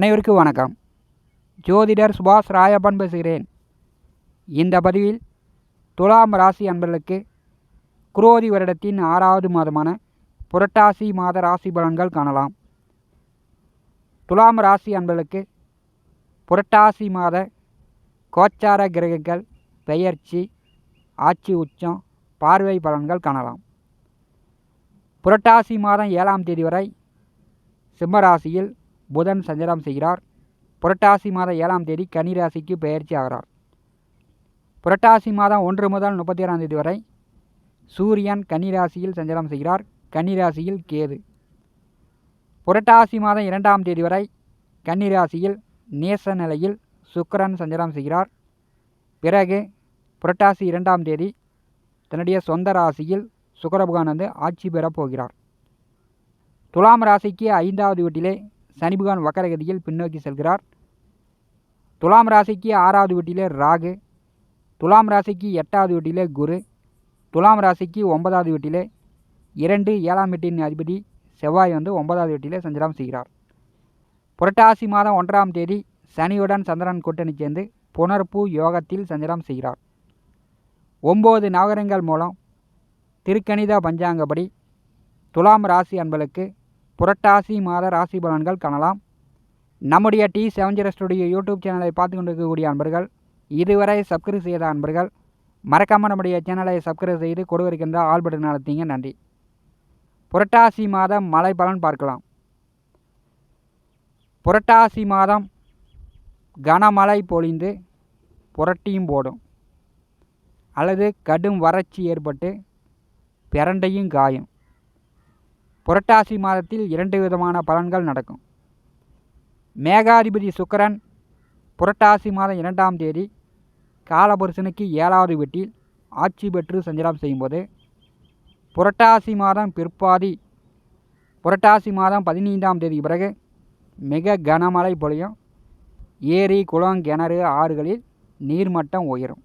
அனைவருக்கும் வணக்கம். ஜோதிடர் சுபாஷ் ராயப்பன் பேசுகிறேன். இந்த பதிவில் துலாம் ராசி அன்பர்களுக்கு குரோதி வருடத்தின் ஆறாவது மாதமான புரட்டாசி மாத ராசி பலன்கள் காணலாம். துலாம் ராசி அன்பர்களுக்கு புரட்டாசி மாத கோச்சார கிரகங்கள் பெயர்ச்சி ஆட்சி உச்சம் பார்வை பலன்கள் காணலாம். புரட்டாசி மாதம் ஏழாம் தேதி வரை சிம்மராசியில் புதன் சஞ்சாரம் செய்கிறார். புரட்டாசி மாதம் ஏழாம் தேதி கன்னி ராசிக்கு பெயர்ச்சி ஆகிறார். புரட்டாசி மாதம் ஒன்று முதல் முப்பத்தி ஏழாம் தேதி வரை சூரியன் கன்னி ராசியில் சஞ்சாரம் செய்கிறார். கன்னி ராசியில் கேது. புரட்டாசி மாதம் இரண்டாம் தேதி வரை கன்னி ராசியில் நேச நிலையில் சுக்கரன் சஞ்சாரம் செய்கிறார். பிறகு புரட்டாசி இரண்டாம் தேதி தன்னுடைய சொந்த ராசியில் சுக்கரபகவான் வந்து ஆட்சி பெறப் போகிறார். துலாம் ராசிக்கு ஐந்தாவது வீட்டிலே சனி பகவான் வக்கரகதியில் பின்னோக்கி செல்கிறார். துலாம் ராசிக்கு ஆறாவது வீட்டிலே ராகு. துலாம் ராசிக்கு எட்டாவது வீட்டிலே குரு. துலாம் ராசிக்கு ஒன்பதாவது வீட்டிலே இரண்டு ஏழாம் வீட்டின் அதிபதி செவ்வாய் வந்து ஒன்பதாவது வீட்டிலே சஞ்சலம் செய்கிறார். புரட்டாசி மாதம் ஒன்றாம் தேதி சனியுடன் சந்திரன் கூட்டணி சேர்ந்து புனர்பூ யோகத்தில் சஞ்சலம் செய்கிறார். ஒம்பது நகரங்கள் மூலம் திருக்கணித பஞ்சாங்கப்படி துலாம் ராசி அன்பளுக்கு புரட்டாசி மாத ராசி பலன்கள் காணலாம். நம்முடைய T seven zero studio YouTube சேனலை பார்த்து கொண்டிருக்கக்கூடிய அன்பர்கள் இதுவரை சப்ஸ்கிரைப் செய்த அன்பர்கள் மறக்காமல் நம்முடைய சேனலை சப்ஸ்கிரைப் செய்து கொடுவிருக்கின்ற ஆல் பட்டன் அழுத்திங்க. நன்றி. புரட்டாசி மாதம் மழை பலன் பார்க்கலாம். புரட்டாசி மாதம் கனமழை பொழிந்து புரட்டியும் போடும். அல்லது கடும் வறட்சி ஏற்பட்டு பிரண்டையும் காயும். புரட்டாசி மாதத்தில் இரண்டு விதமான பலன்கள் நடக்கும். மேகாதிபதி சுக்கரன் புரட்டாசி மாதம் இரண்டாம் தேதி காலபுருஷனுக்கு ஏழாவது வீட்டில் ஆட்சி பெற்று சஞ்சாரம் செய்யும்போது புரட்டாசி மாதம் பிற்பாதி புரட்டாசி மாதம் பதினைந்தாம் தேதி பிறகு மிக கனமழை பொழியும். ஏரி குளம் கிணறு ஆறுகளில் நீர்மட்டம் உயரும்.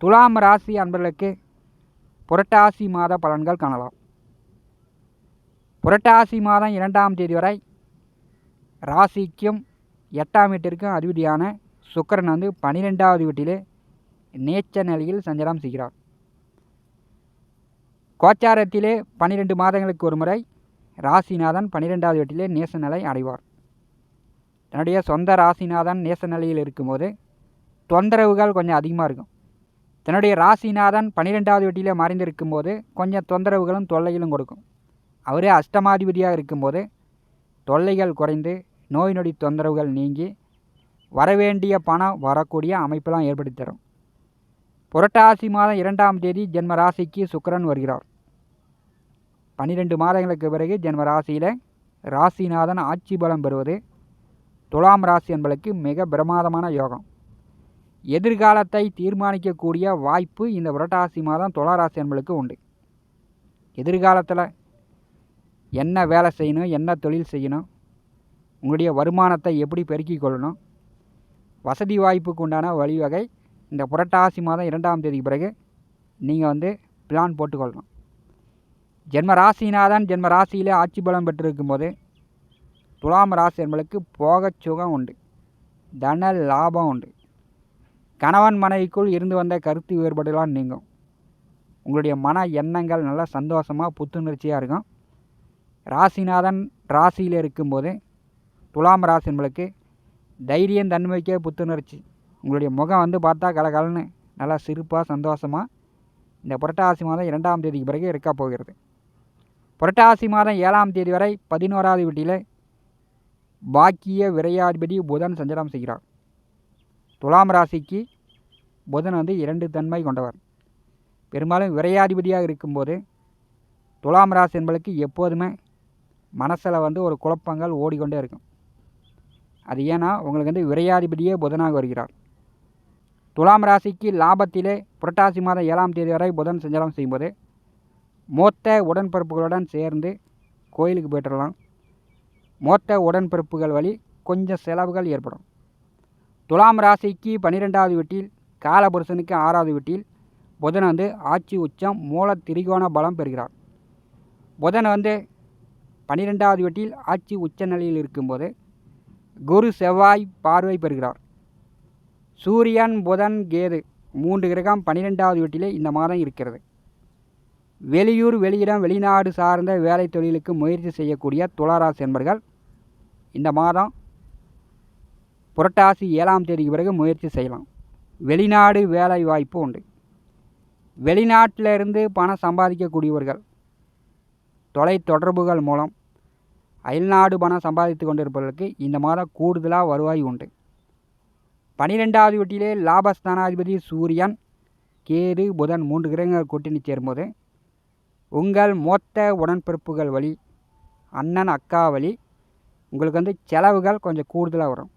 துலாம் ராசி அன்பர்களுக்கு புரட்டாசி மாத பலன்கள் காணலாம். புரட்டாசி மாதம் இரண்டாம் தேதி வரை ராசிக்கும் எட்டாம் வீட்டிற்கும் அதிபதியான சுக்கரன் வந்து பனிரெண்டாவது வீட்டிலே நேச்ச நிலையில் சஞ்சாரம் செய்கிறார். கோச்சாரத்திலே பன்னிரெண்டு மாதங்களுக்கு ஒரு முறை ராசிநாதன் பன்னிரெண்டாவது வீட்டிலே நேச நிலை அடைவார். தன்னுடைய சொந்த ராசிநாதன் நேச நிலையில் இருக்கும்போது தொந்தரவுகள் கொஞ்சம் அதிகமாக இருக்கும். தன்னுடைய ராசிநாதன் பன்னிரெண்டாவது வீட்டிலே மறைந்திருக்கும் போது கொஞ்சம் தொந்தரவுகளும் தொல்லைகளும் கொடுக்கும். அவரே அஷ்டமாதிபதியாக இருக்கும்போது தொல்லைகள் குறைந்து நோய் நொடி தொந்தரவுகள் நீங்கி வரவேண்டிய பணம் வரக்கூடிய அமைப்பெல்லாம் ஏற்படுத்தி தரும். புரட்டாசி மாதம் இரண்டாம் தேதி ஜென்ம ராசிக்கு சுக்கரன் வருகிறார். பன்னிரெண்டு மாதங்களுக்கு பிறகு ஜென்ம ராசியில் ராசிநாதன் ஆட்சி பலம் பெறுவது துலாம் ராசி என்பதற்கு மிக பிரமாதமான யோகம். எதிர்காலத்தை தீர்மானிக்கக்கூடிய வாய்ப்பு இந்த புரட்டாசி மாதம் துளாராசி என்பதற்கு உண்டு. எதிர்காலத்தில் என்ன வேலை செய்யணும் என்ன தொழில் செய்யணும் உங்களுடைய வருமானத்தை எப்படி பெருக்கிக் கொள்ளணும் வசதி வாய்ப்புக்கு உண்டான வழிவகை இந்த புரட்டாசி மாதம் இரண்டாம் தேதி பிறகு நீங்கள் வந்து பிளான் போட்டுக்கொள்ளணும். ஜென்ம ராசிநாதன் ஜென்ம ராசியிலே ஆட்சி பலம் பெற்றிருக்கும் போது துலாம் ராசி என்பளுக்கு போக சுகம் உண்டு தன லாபம் உண்டு. கணவன் மனைவிக்குள் இருந்து வந்த கருத்து வேறுபாடுலாம் நீங்கும். உங்களுடைய மன எண்ணங்கள் நல்லா சந்தோஷமாக புத்துணர்ச்சியாக இருக்கும். ராசிநாதன் ராசியில் இருக்கும்போது துலாம் ராசி என்பளுக்கு தைரியம் தன்மைக்கே புத்துணர்ச்சி. உங்களுடைய முகம் வந்து பார்த்தா கலகலன்னு நல்லா சிரிப்பாக சந்தோஷமாக இந்த புரட்டாசி மாதம் இரண்டாம் தேதிக்கு பிறகு இருக்க போகிறது. புரட்டாசி மாதம் ஏழாம் தேதி வரை பதினோராவது வீட்டில் பாக்கிய விரையாதிபதி புதன் சஞ்சலம் செய்கிறார். துலாம் ராசிக்கு புதன் வந்து இரண்டு தன்மை கொண்டவர். பெரும்பாலும் விரையாதிபதியாக இருக்கும்போது துலாம் ராசி என்பளுக்கு எப்போதுமே மனசில் வந்து ஒரு குழப்பங்கள் ஓடிக்கொண்டே இருக்கும். அது ஏன்னா உங்களுக்கு வந்து விரையாதிபதியே புதனாக வருகிறார். துலாம் ராசிக்கு லாபத்திலே புரட்டாசி மாதம் ஏழாம் தேதி வரை புதன் சஞ்சாரம் செய்யும்போது மூத்த உடன்பிறப்புகளுடன் சேர்ந்து கோயிலுக்கு போய்ட்டுலாம் மூத்த உடன்பிறப்புகள் வழி கொஞ்சம் செலவுகள் ஏற்படும். துலாம் ராசிக்கு பன்னிரெண்டாவது வீட்டில் காலபுருஷனுக்கு ஆறாவது வீட்டில் புதன் வந்து ஆட்சி உச்சம் மூல திரிகோண பலம் பெறுகிறார். புதன் வந்து பன்னிரெண்டாவது வீட்டில் ஆட்சி உச்சநிலையில் இருக்கும்போது குரு செவ்வாய் பார்வை பெறுகிறார். சூரியன் புதன் கேது மூன்று கிரகம் பன்னிரெண்டாவது வீட்டிலே இந்த மாதம் இருக்கிறது. வெளியூர் வெளியிடம் வெளிநாடு சார்ந்த வேலை தொழிலுக்கு முயற்சி செய்யக்கூடிய துளாராசி என்பர்கள் இந்த மாதம் புரட்டாசி ஏழாம் தேதிக்கு பிறகு முயற்சி செய்யலாம். வெளிநாடு வேலை வாய்ப்பு உண்டு. வெளிநாட்டிலிருந்து பணம் சம்பாதிக்கக்கூடியவர்கள் தொலை தொடர்புகள் மூலம் அயல்நாடு பணம் சம்பாதித்து கொண்டிருப்பவர்களுக்கு இந்த மாதம் கூடுதலாக வருவாய் உண்டு. பனிரெண்டாவது வீட்டிலே லாபஸ்தானாதிபதி சூரியன் கேது புதன் மூன்று கிரகங்கள் கூட்டணி சேரும்போது உங்கள் மொத்த உடன்பிறப்புகள் வழி அண்ணன் அக்கா வழி உங்களுக்கு வந்து செலவுகள் கொஞ்சம் கூடுதலாக வரும்.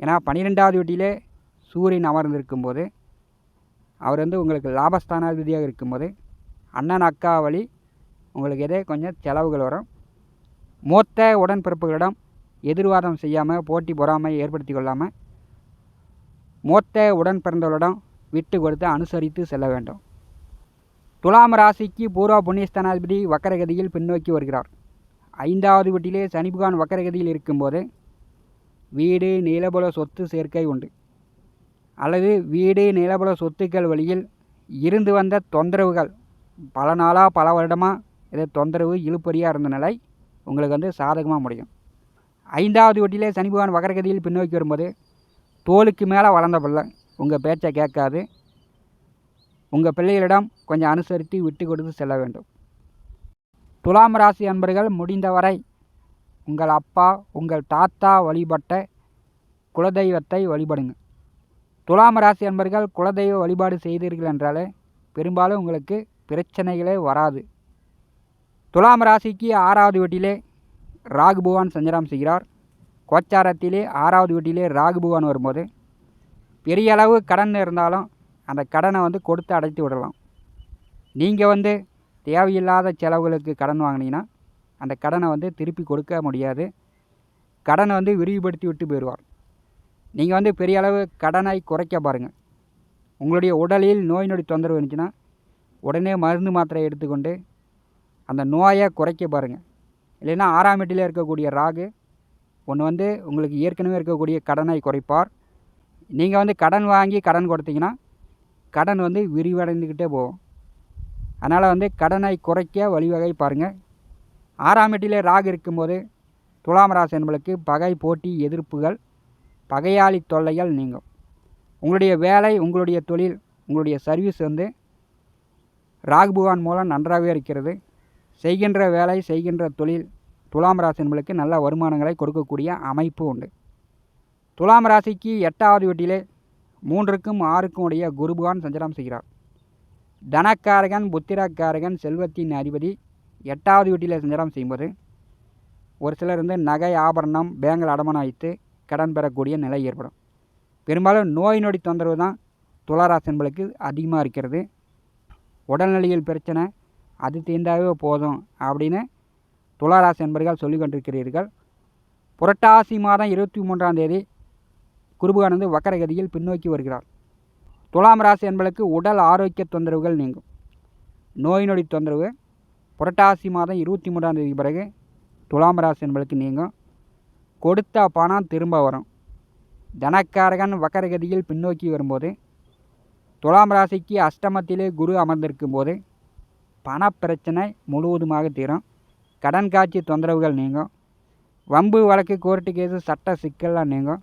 ஏன்னா பன்னிரெண்டாவது வீட்டிலே சூரியன் அமர்ந்திருக்கும்போது அவர் வந்து உங்களுக்கு லாபஸ்தானாதிபதியாக இருக்கும்போது அண்ணன் அக்கா வழி உங்களுக்கு எதே கொஞ்சம் செலவுகள் வரும். மூத்த உடன்பிறப்புகளிடம் எதிர்வாதம் செய்யாமல் போட்டி பொறாமை ஏற்படுத்தி கொள்ளாமல் மூத்த உடன் பிறந்தவர்களிடம் விட்டு கொடுத்து அனுசரித்து செல்ல வேண்டும். துலாம் ராசிக்கு பூர்வ புண்ணியஸ்தானாதிபதி வக்கரகதியில் பின்னோக்கி வருகிறார். ஐந்தாவது வீட்டிலே சனிபுகான் வக்கரகதியில் இருக்கும்போது வீடு நிலபுல சொத்து சேர்க்கை உண்டு. அல்லது வீடு நிலபுல சொத்துக்கள் வழியில் இருந்து வந்த தொந்தரவுகள் பல நாளாக பல வருடமாக இதை தொந்தரவு இழுப்பறியாக இருந்த நிலை உங்களுக்கு வந்து சாதகமாக முடியும். ஐந்தாவது வீட்டிலே சனி பகவான் வகரகதியில் பின்னோக்கி வரும்போது தோலுக்கு மேலே வளர்ந்த பிள்ளை. உங்கள் பேச்சை கேட்காது. உங்கள் பிள்ளைகளிடம் கொஞ்சம் அனுசரித்து விட்டு கொடுத்து செல்ல வேண்டும். துலாம் ராசி அன்பர்கள் முடிந்தவரை உங்கள் அப்பா உங்கள் தாத்தா வழிபட்ட குலதெய்வத்தை வழிபடுங்க. துலாம் ராசி அன்பர்கள் குலதெய்வ வழிபாடு செய்தீர்கள் என்றாலே பெரும்பாலும் உங்களுக்கு பிரச்சனைகளே வராது. துலாம் ராசிக்கு ஆறாவது வீட்டிலே ராகு பகவான் சஞ்சலம் செய்கிறார். கோச்சாரத்திலே ஆறாவது வீட்டிலே ராகு பகவான் வரும்போது பெரிய அளவு கடன் இருந்தாலும் அந்த கடனை வந்து கொடுத்து அடைத்து விடலாம். நீங்கள் வந்து தேவையில்லாத செலவுகளுக்கு கடன் வாங்கினீங்கன்னா அந்த கடனை வந்து திருப்பி கொடுக்க முடியாது. கடனை வந்து விரிவுபடுத்தி விட்டு போயிடுவார். நீங்கள் வந்து பெரிய அளவு கடனை குறைக்க பாருங்கள் உங்களுடைய உடலில் நோய் நொடி தொந்தரவு இருந்துச்சுன்னா உடனே மருந்து மாத்திரை எடுத்துக்கொண்டு அந்த நோயை குறைக்க பாருங்கள் இல்லைன்னா ஆறாம் வீட்டில் இருக்கக்கூடிய ராகு ஒன்று வந்து உங்களுக்கு ஏற்கனவே இருக்கக்கூடிய கடனை குறைப்பார். நீங்கள் வந்து கடன் வாங்கி கடன் கொடுத்தீங்கன்னா கடன் வந்து விரிவடைந்துக்கிட்டே போகும். அதனால் வந்து கடனை குறைக்க வழிவகை பாருங்கள் ஆறாம் வீட்டிலே ராகு இருக்கும்போது துலாம் ராசி என்பளுக்கு பகை போட்டி எதிர்ப்புகள் பகையாளி தொல்லைகள் நீங்கும். உங்களுடைய வேலை உங்களுடைய தொழில் உங்களுடைய சர்வீஸ் வந்து ராகு பகவான் மூலம் நன்றாகவே இருக்கிறது. செய்கின்ற வேலை செய்கின்ற தொழில் துலாம் ராசி என்பளுக்கு நல்ல வருமானங்களை கொடுக்கக்கூடிய அமைப்பு உண்டு. துலாம் ராசிக்கு எட்டாவது வீட்டிலே மூன்றுக்கும் ஆறுக்கும் உடைய குரு சஞ்சலம் சஞ்சாரம் செய்கிறார். தனக்காரகன் புத்திரக்காரகன் செல்வத்தின் அதிபதி எட்டாவது வீட்டில் சஞ்சாரம் செய்யும்போது ஒரு சிலர் வந்து நகை ஆபரணம் பேங்கில் அடமானம் வைத்து கடன் பெறக்கூடிய நிலை ஏற்படும். பெரும்பாலும் நோய் நொடி தொந்தரவு தான் துளாராசி என்பளுக்கு அதிகமாக இருக்கிறது. உடல்நிலையில் பிரச்சனை அது தீர்ந்தாவே போதும் அப்படின்னு துளாராசி என்பர்கள் சொல்லி கொண்டிருக்கிறீர்கள். புரட்டாசி மாதம் இருபத்தி மூன்றாம் தேதி குருபகான் வக்கரகதியில் பின்னோக்கி வருகிறார். துலாம் ராசி என்பளுக்கு உடல் ஆரோக்கிய தொந்தரவுகள் நீங்கும். நோய் நொடி தொந்தரவு புரட்டாசி மாதம் இருபத்தி மூன்றாம் தேதி பிறகு துலாம் ராசி என்பளுக்கு நீங்கும். கொடுத்த பணம் திரும்ப வரும். தனக்காரகன் வக்கரகதியில் பின்னோக்கி வரும்போது துலாம் ராசிக்கு அஷ்டமத்திலே குரு அமர்ந்திருக்கும் போது பணப்பிரச்சனை முழுவதுமாக தீரும். கடன் காட்சி தொந்தரவுகள் நீங்கும். வம்பு வழக்கு கோர்ட்டு கேஸு சட்ட சிக்கல்லாம் நீங்கும்.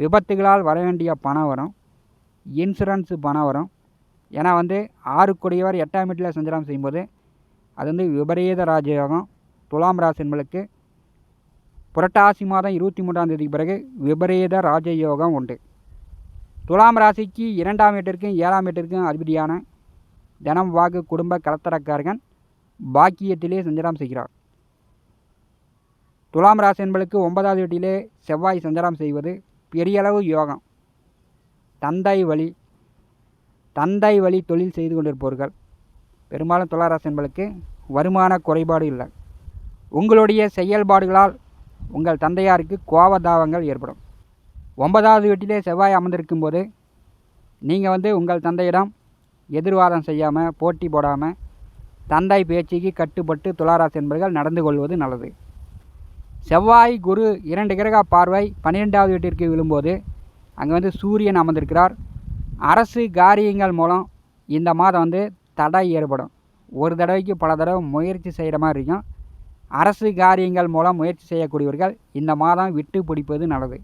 விபத்துகளால் வர வேண்டிய பணம் வரும். இன்சூரன்ஸு பணம் வரும். ஏன்னா வந்து ஆறு கொடியவர் எட்டாம் வீட்டில் சஞ்சாரம் செய்யும்போது அது வந்து விபரீத ராஜயோகம். துலாம் ராசி என்பளுக்கு புரட்டாசி மாதம் இருபத்தி மூன்றாம் தேதிக்கு பிறகு விபரீத ராஜயோகம் உண்டு. துலாம் ராசிக்கு இரண்டாம் வீட்டிற்கும் ஏழாம் வீட்டிற்கும் அதிபதியான தினம் வாக்கு குடும்ப கலத்தரக்காரகன் பாக்கியத்திலே சஞ்சாரம் செய்கிறார். துலாம் ராசி என்பளுக்கு ஒன்பதாவது வீட்டிலே செவ்வாய் சஞ்சாரம் செய்வது பெரியளவு யோகம். தந்தை வழி தந்தை வழி தொழில் செய்து கொண்டிருப்பவர்கள். பெரும்பாலும் துளாராசி என்பளுக்கு வருமான குறைபாடு இல்லை. உங்களுடைய செயல்பாடுகளால் உங்கள் தந்தையாருக்கு கோபதாபங்கள் ஏற்படும். ஒன்பதாவது வீட்டிலே செவ்வாய் அமர்ந்திருக்கும் போது நீங்கள் வந்து உங்கள் தந்தையிடம் எதிர்வாதம் செய்யாமல் போட்டி போடாமல் தந்தை பேச்சுக்கு கட்டுப்பட்டு துளாராசி என்பர்கள் நடந்து கொள்வது நல்லது. செவ்வாய் குரு இரண்டு கிரக பார்வை பன்னிரெண்டாவது வீட்டிற்கு விழும்போது அங்கே வந்து சூரியன் அமர்ந்திருக்கிறார். அரசு காரியங்கள் மூலம் இந்த மாதம் வந்து தடை ஏற்படும். ஒரு தடவைக்கு பல தடவை முயற்சி செய்கிற மாதிரி இருக்கும். அரசு காரியங்கள் மூலம் முயற்சி செய்யக்கூடியவர்கள் இந்த மாதம் விட்டு பிடிப்பது நல்லது.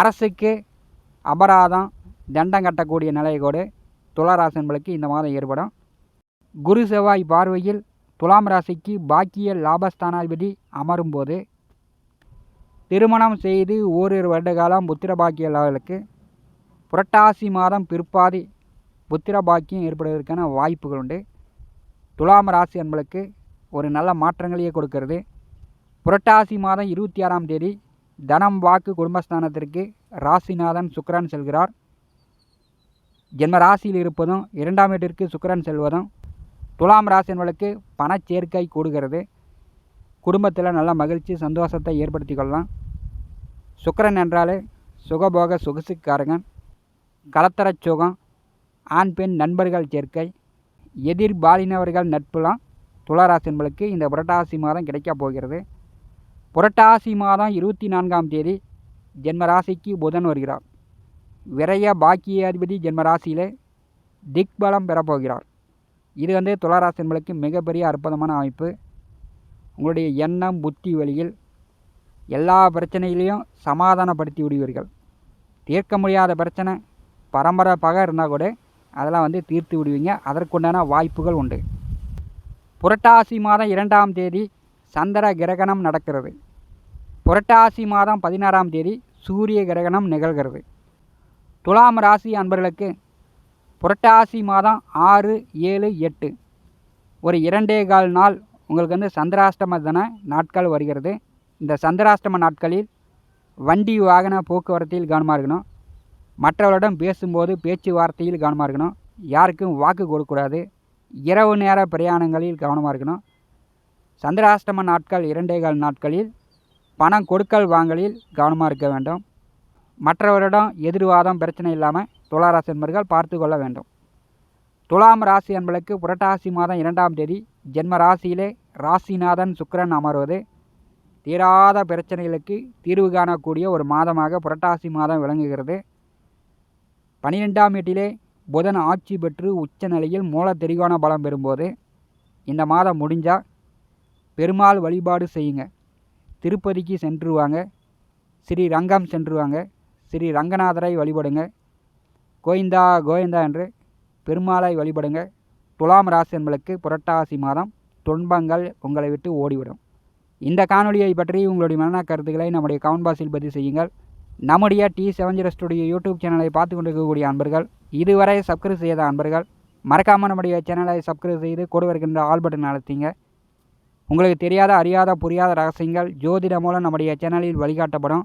அரசுக்கு அபராதம் தண்டம் கட்டக்கூடிய நிலையை கூட துளாராசன்களுக்கு இந்த மாதம் ஏற்படும். குரு செவ்வாய் பார்வையில் துலாம் ராசிக்கு பாக்கிய லாபஸ்தானாதிபதி அமரும்போது திருமணம் செய்து ஓரிரு வருட காலம் புத்திர பாக்கியர்களுக்கு புரட்டாசி மாதம் பிற்பாதி புத்திர பாக்கியம் ஏற்படுவதற்கான வாய்ப்புகள் உண்டு. துலாம் ராசி என்பளுக்கு ஒரு நல்ல மாற்றங்களையே கொடுக்கிறது. புரட்டாசி மாதம் இருபத்தி ஆறாம் தேதி தனம் வாக்கு குடும்பஸ்தானத்திற்கு ராசிநாதன் சுக்கரன் செல்கிறார். ஜென்ம ராசியில் இருப்பதும் இரண்டாம் வீட்டிற்கு சுக்கரன் செல்வதும் துலாம் ராசி பணச்சேர்க்கை கூடுகிறது. குடும்பத்தில் நல்ல மகிழ்ச்சி சந்தோஷத்தை ஏற்படுத்தி கொள்ளலாம். சுக்கரன் என்றாலே சுகபோக சொகுசுக்காரகன் கலத்தர சுகம் ஆண் பெண் நண்பர்கள் சேர்க்கை எதிர்பாலினவர்கள் நட்புலாம் துளாராசி என்பளுக்கு இந்த புரட்டாசி மாதம் கிடைக்கப் போகிறது. புரட்டாசி மாதம் இருபத்தி நான்காம் தேதி ஜென்ம ராசிக்கு புதன் வருகிறார். விரைய பாக்கியாதிபதி அதிபதி ராசியிலே திக்பலம் பெறப்போகிறார். இது வந்து துளாராசி என்பளுக்கு மிகப்பெரிய அற்புதமான அமைப்பு. உங்களுடைய எண்ணம் புத்தி வழியில் எல்லா பிரச்சனையிலையும் சமாதானப்படுத்தி விடுவீர்கள். தீர்க்க முடியாத பிரச்சனை பரம்பரை பகை இருந்தால் கூட அதெல்லாம் வந்து தீர்த்து விடுவீங்க. அதற்குண்டான வாய்ப்புகள் உண்டு. புரட்டாசி மாதம் இரண்டாம் தேதி சந்திர கிரகணம் நடக்கிறது. புரட்டாசி மாதம் பதினாறாம் தேதி சூரிய கிரகணம் நிகழ்கிறது. துலாம் ராசி அன்பர்களுக்கு புரட்டாசி மாதம் ஆறு ஏழு எட்டு. ஒரு இரண்டே கால் நாள் உங்களுக்கு வந்து சந்திராஷ்டம தின நாட்கள் வருகிறது. இந்த சந்திராஷ்டம நாட்களில் வண்டி வாகன போக்குவரத்தில் கவனமாக இருக்கணும். மற்றவர்களிடம் பேசும்போது பேச்சுவார்த்தையில் கவனமாக இருக்கணும். யாருக்கும் வாக்கு கொடுக்கக்கூடாது. இரவு நேர பிரயாணங்களில் கவனமாக இருக்கணும். சந்திராஷ்டம நாட்கள் இரண்டே கால் நாட்களில் பணம் கொடுக்கல் வாங்கலில் கவனமாக இருக்க வேண்டும். மற்றவரிடம் எதிர்வாதம் பிரச்சனை இல்லாமல் துளாராசி என்பர்கள் பார்த்து கொள்ள வேண்டும். துலாம் ராசி என்பளுக்கு புரட்டாசி மாதம் இரண்டாம் தேதி ஜென்ம ராசியிலே ராசிநாதன் சுக்கரன் அமர்வது. தீராத பிரச்சனைகளுக்கு தீர்வு காணக்கூடிய ஒரு மாதமாக புரட்டாசி மாதம் விளங்குகிறது. பனிரெண்டாம் வீட்டிலே புதன் ஆட்சி பெற்று உச்ச நிலையில் மூல திரிகோண பலம் பெறும்போது இந்த மாதம் முடிஞ்சால் பெருமாள் வழிபாடு செய்யுங்க. திருப்பதிக்கு சென்றுருவாங்க ஸ்ரீரங்கம் ஸ்ரீ ரங்கம் ஸ்ரீ ரங்கநாதரை வழிபடுங்க கோவிந்தா கோவிந்தா என்று பெருமாளை வழிபடுங்க துலாம் ராசி என்பளுக்கு புரட்டாசி மாதம் துன்பங்கள் உங்களை விட்டு ஓடிவிடும். இந்த காணொலியை பற்றி உங்களுடைய மன கருத்துக்களை நம்முடைய கவுண்ட் பாக்ஸில் பதிவு செய்யுங்கள். நம்முடைய T seven zero studio YouTube சேனலை பார்த்து கொண்டிருக்கக்கூடிய அன்பர்கள் இதுவரை சப்ஸ்கிரைப் செய்த அன்பர்கள் மறக்காமல் நம்முடைய சேனலை சப்ஸ்கிரைப் செய்து கூட வருகின்ற ஆல் பட்டன் அழுத்திங்க. உங்களுக்கு தெரியாத அறியாத புரியாத ரகசியங்கள் ஜோதிட மூலம் நம்முடைய சேனலில் வழிகாட்டப்படும்.